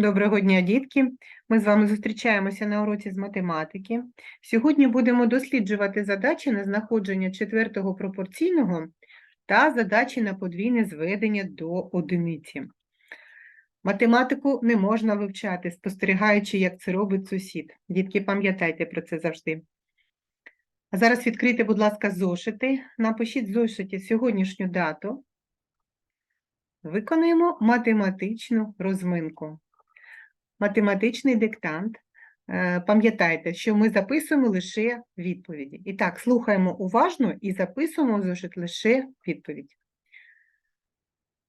Доброго дня, дітки! Ми з вами зустрічаємося на уроці з математики. Сьогодні будемо досліджувати задачі на знаходження четвертого пропорційного та задачі на подвійне зведення до одиниці. Математику не можна вивчати, спостерігаючи, як це робить сусід. Дітки, пам'ятайте про це завжди. А зараз відкрийте, будь ласка, зошити. Напишіть в зошиті сьогоднішню дату. Виконуємо математичну розминку математичний диктант. Е, Пам'ятайте, що ми записуємо лише відповіді. І так, слухаємо уважно і записуємо лише відповідь.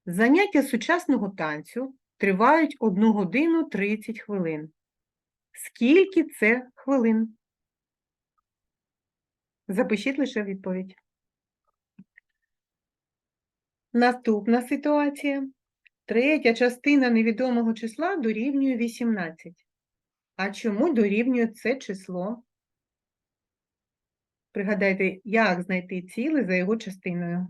Заняття сучасного танцю тривають 1 годину 30 хвилин. Скільки це хвилин? Запишіть лише відповідь. Наступна ситуація. Третя частина невідомого числа дорівнює 18. А чому дорівнює це число? Пригадайте, як знайти ціле за його частиною.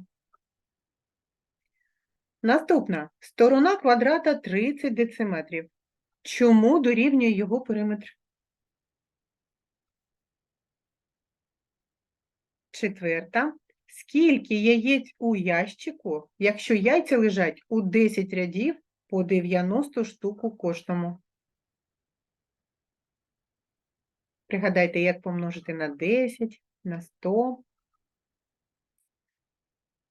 Наступна. Сторона квадрата 30 дециметрів. Чому дорівнює його периметр? Четверта. Скільки яєць у ящику, якщо яйця лежать у 10 рядів по 90 штук у кожному? Пригадайте, як помножити на 10, на 100.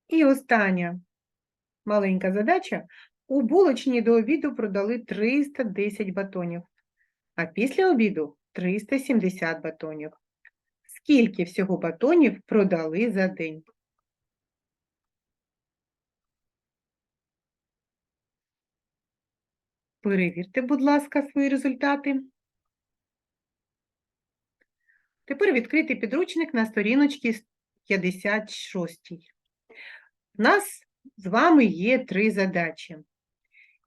І остання маленька задача. У булочні до обіду продали 310 батонів, а після обіду 370 батонів. Скільки всього батонів продали за день? Перевірте, будь ласка, свої результати. Тепер відкрити підручник на сторіночці 56. У нас з вами є три задачі,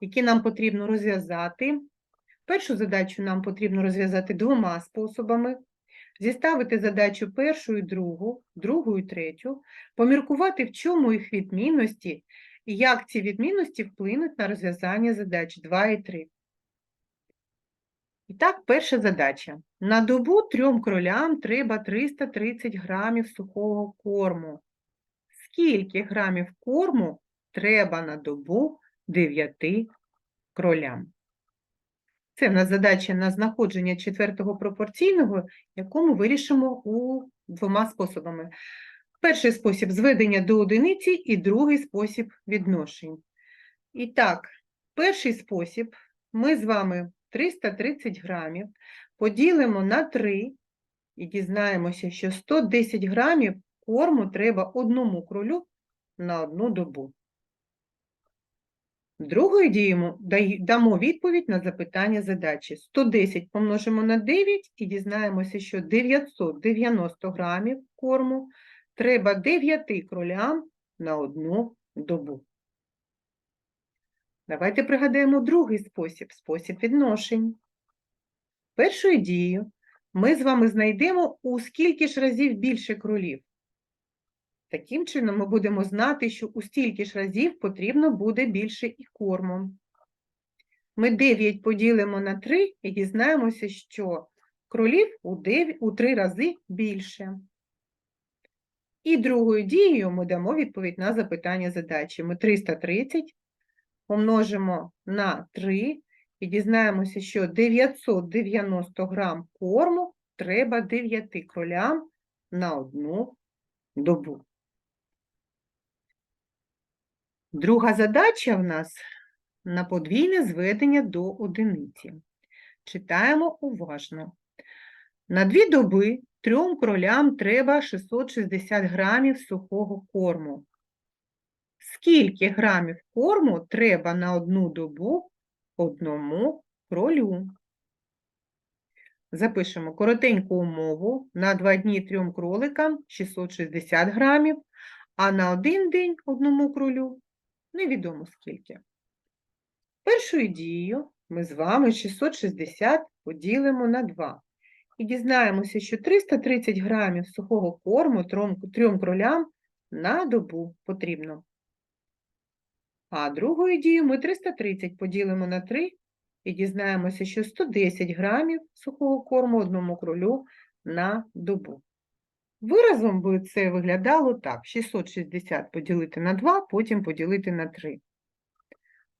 які нам потрібно розв'язати. Першу задачу нам потрібно розв'язати двома способами зіставити задачу першу і другу, другу і третю, поміркувати, в чому їх відмінності і як ці відмінності вплинуть на розв'язання задач 2 і 3. І так, перша задача. На добу трьом кролям треба 330 грамів сухого корму. Скільки грамів корму треба на добу 9 кролям? Це в нас задача на знаходження четвертого пропорційного, яку ми вирішимо у двома способами. Перший спосіб зведення до одиниці і другий спосіб відношень. І так, перший спосіб ми з вами 330 грамів поділимо на 3 і дізнаємося, що 110 грамів корму треба одному кролю на одну добу. Другою діємо дамо відповідь на запитання задачі. 110 помножимо на 9 і дізнаємося, що 990 грамів корму треба 9 кролям на одну добу. Давайте пригадаємо другий спосіб спосіб відношень. Першою дією ми з вами знайдемо у скільки ж разів більше кролів. Таким чином, ми будемо знати, що у стільки ж разів потрібно буде більше і корму. Ми 9 поділимо на 3 і дізнаємося, що кролів у, 9, у 3 рази більше. І другою дією ми дамо відповідь на запитання задачі. Ми 330 помножимо на 3 і дізнаємося, що 990 грам корму треба 9 кролям на одну добу. Друга задача в нас на подвійне зведення до одиниці. Читаємо уважно. На дві доби трьом кролям треба 660 грамів сухого корму. Скільки грамів корму треба на одну добу одному кролю? Запишемо коротеньку умову. На два дні трьом кроликам 660 грамів, а на один день одному кролю невідомо скільки. Першою дією ми з вами 660 поділимо на 2. І дізнаємося, що 330 грамів сухого корму трьом кролям на добу потрібно. А другою дією ми 330 поділимо на 3 і дізнаємося, що 110 грамів сухого корму одному кролю на добу. Виразом би це виглядало так: 660 поділити на 2, потім поділити на 3.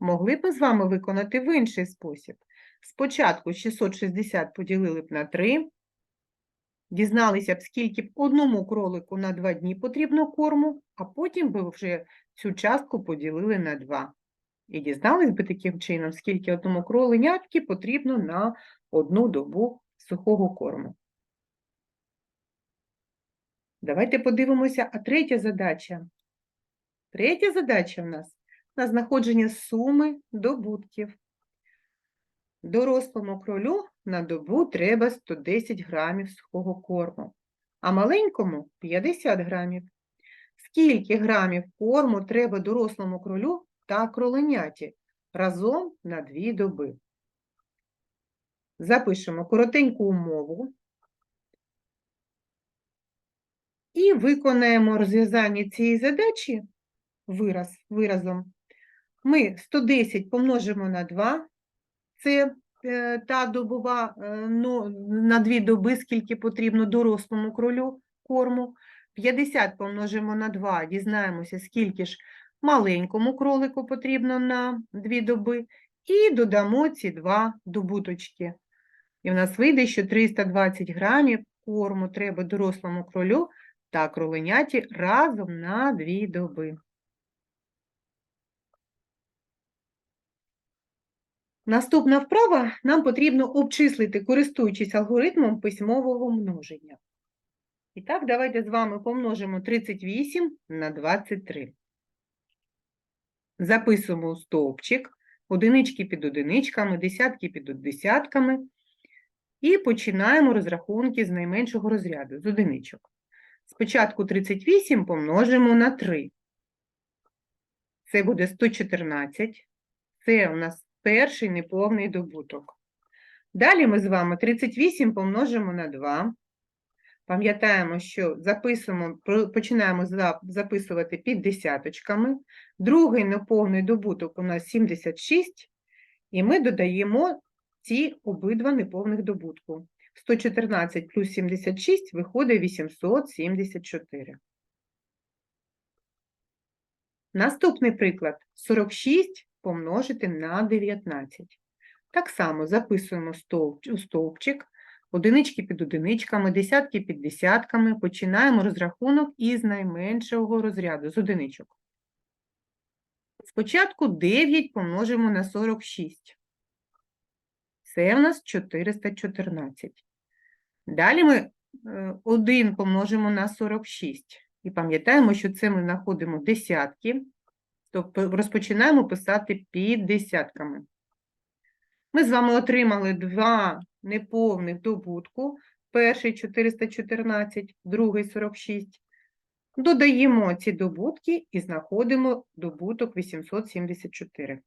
Могли б ми з вами виконати в інший спосіб. Спочатку 660 поділили б на 3, дізналися б, скільки б одному кролику на 2 дні потрібно корму, а потім би вже цю частку поділили на 2. І дізнались би таким чином, скільки одному кроленятки потрібно на одну добу сухого корму. Давайте подивимося, а третя задача. Третя задача в нас на знаходження суми добутків. Дорослому кролю на добу треба 110 грамів сухого корму, а маленькому 50 грамів. Скільки грамів корму треба дорослому кролю та кроленяті разом на дві доби? Запишемо коротеньку умову і виконаємо розв'язання цієї задачі вираз, виразом. Ми 110 помножимо на 2, це е, та добова ну, на дві доби, скільки потрібно дорослому кролю корму. 50 помножимо на 2, дізнаємося, скільки ж маленькому кролику потрібно на дві доби, і додамо ці два добуточки. І в нас вийде, що 320 грамів корму треба дорослому кролю та кроленяті разом на дві доби. Наступна вправа нам потрібно обчислити, користуючись алгоритмом письмового множення. І так, давайте з вами помножимо 38 на 23. Записуємо стовпчик, одинички під одиничками, десятки під десятками. І починаємо розрахунки з найменшого розряду, з одиничок. Спочатку 38 помножимо на 3. Це буде 114. Це у нас перший неповний добуток. Далі ми з вами 38 помножимо на 2. Пам'ятаємо, що записуємо, починаємо записувати під десяточками. Другий неповний добуток у нас 76, і ми додаємо ці обидва неповних добутку. 114 плюс 76 виходить 874. Наступний приклад 46 помножити на 19. Так само записуємо у стовпчик, одинички під одиничками, десятки під десятками, починаємо розрахунок із найменшого розряду, з одиничок. Спочатку 9 помножимо на 46. Це в нас 414. Далі ми 1 е, помножимо на 46. І пам'ятаємо, що це ми знаходимо десятки, тобто розпочинаємо писати під десятками. Ми з вами отримали два неповних добутку. Перший 414, другий 46. Додаємо ці добутки і знаходимо добуток 874.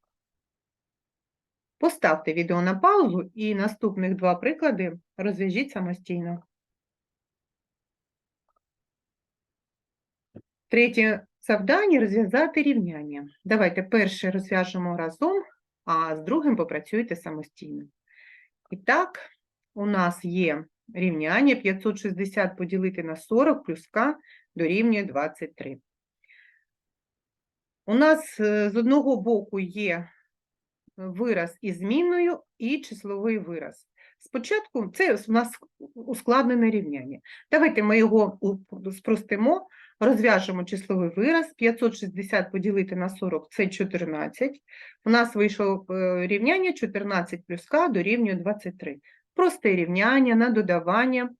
Поставте відео на паузу і наступних два приклади розв'яжіть самостійно. Третє завдання розв'язати рівняння. Давайте перше розв'яжемо разом, а з другим попрацюйте самостійно. І так, у нас є рівняння 560 поділити на 40 плюс К дорівнює 23. У нас е, з одного боку є вираз із змінною і числовий вираз. Спочатку це у нас ускладнене рівняння. Давайте ми його спростимо, розв'яжемо числовий вираз. 560 поділити на 40 це 14. У нас вийшло е, рівняння 14 плюс К дорівнює 23. Просте рівняння на додавання.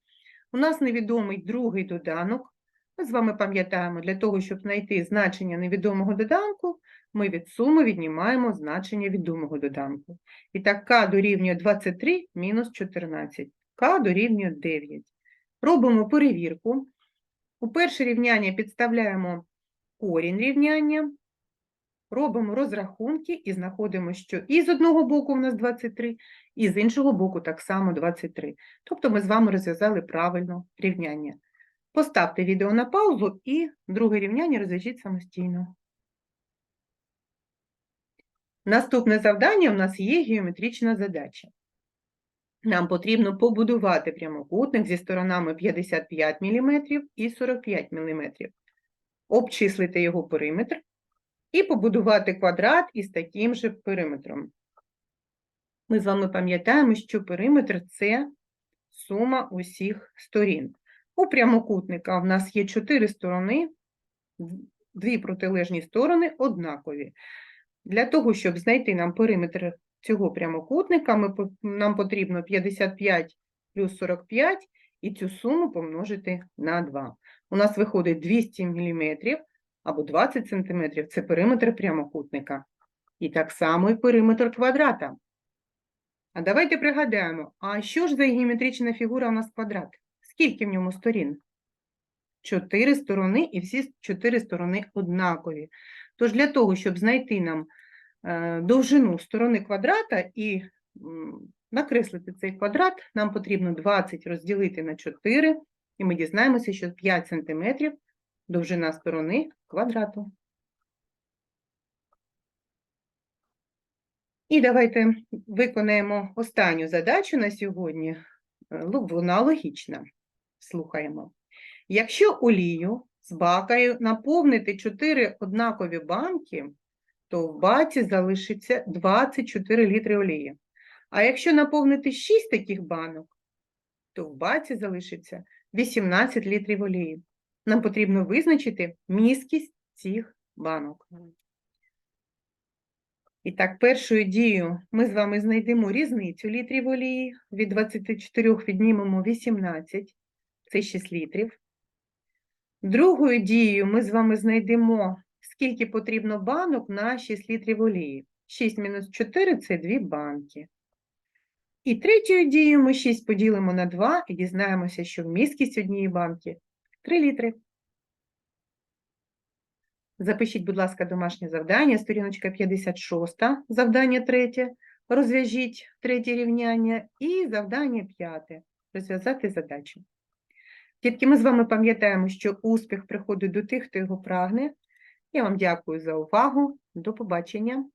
У нас невідомий другий доданок. Ми з вами пам'ятаємо, для того, щоб знайти значення невідомого доданку, ми від суми віднімаємо значення відомого доданку. І так, k дорівнює 23 мінус 14, k дорівнює 9. Робимо перевірку. У перше рівняння підставляємо корінь рівняння, робимо розрахунки і знаходимо, що і з одного боку у нас 23, і з іншого боку так само 23. Тобто ми з вами розв'язали правильно рівняння. Поставте відео на паузу і друге рівняння розв'яжіть самостійно. Наступне завдання у нас є геометрична задача. Нам потрібно побудувати прямокутник зі сторонами 55 мм і 45 мм, обчислити його периметр і побудувати квадрат із таким же периметром. Ми з вами пам'ятаємо, що периметр – це сума усіх сторін. У прямокутника в нас є чотири сторони, дві протилежні сторони однакові. Для того, щоб знайти нам периметр цього прямокутника, ми, нам потрібно 55 плюс 45 і цю суму помножити на 2. У нас виходить 200 мм або 20 см – це периметр прямокутника. І так само і периметр квадрата. А давайте пригадаємо, а що ж за геометрична фігура у нас квадрат? Скільки в ньому сторін? Чотири сторони, і всі чотири сторони однакові. Тож для того, щоб знайти нам е, довжину сторони квадрата і накреслити цей квадрат, нам потрібно 20 розділити на 4, і ми дізнаємося, що 5 см довжина сторони квадрату. І давайте виконаємо останню задачу на сьогодні. Е, Вона логічна. Слухаємо. Якщо олію з бакою наповнити 4 однакові банки, то в баці залишиться 24 літри олії. А якщо наповнити 6 таких банок, то в баці залишиться 18 літрів олії. Нам потрібно визначити міськість цих банок. І так, першою дією ми з вами знайдемо різницю літрів олії. Від 24 віднімемо 18, це 6 літрів. Другою дією ми з вами знайдемо, скільки потрібно банок на 6 літрів олії. 6 мінус 4 – це 2 банки. І третьою дією ми 6 поділимо на 2 і дізнаємося, що вмісткість однієї банки 3 літри. Запишіть, будь ласка, домашнє завдання, сторіночка 56, завдання третє. Розв'яжіть третє рівняння і завдання п'яте. Розв'язати задачу. Тільки ми з вами пам'ятаємо, що успіх приходить до тих, хто його прагне. Я вам дякую за увагу. До побачення.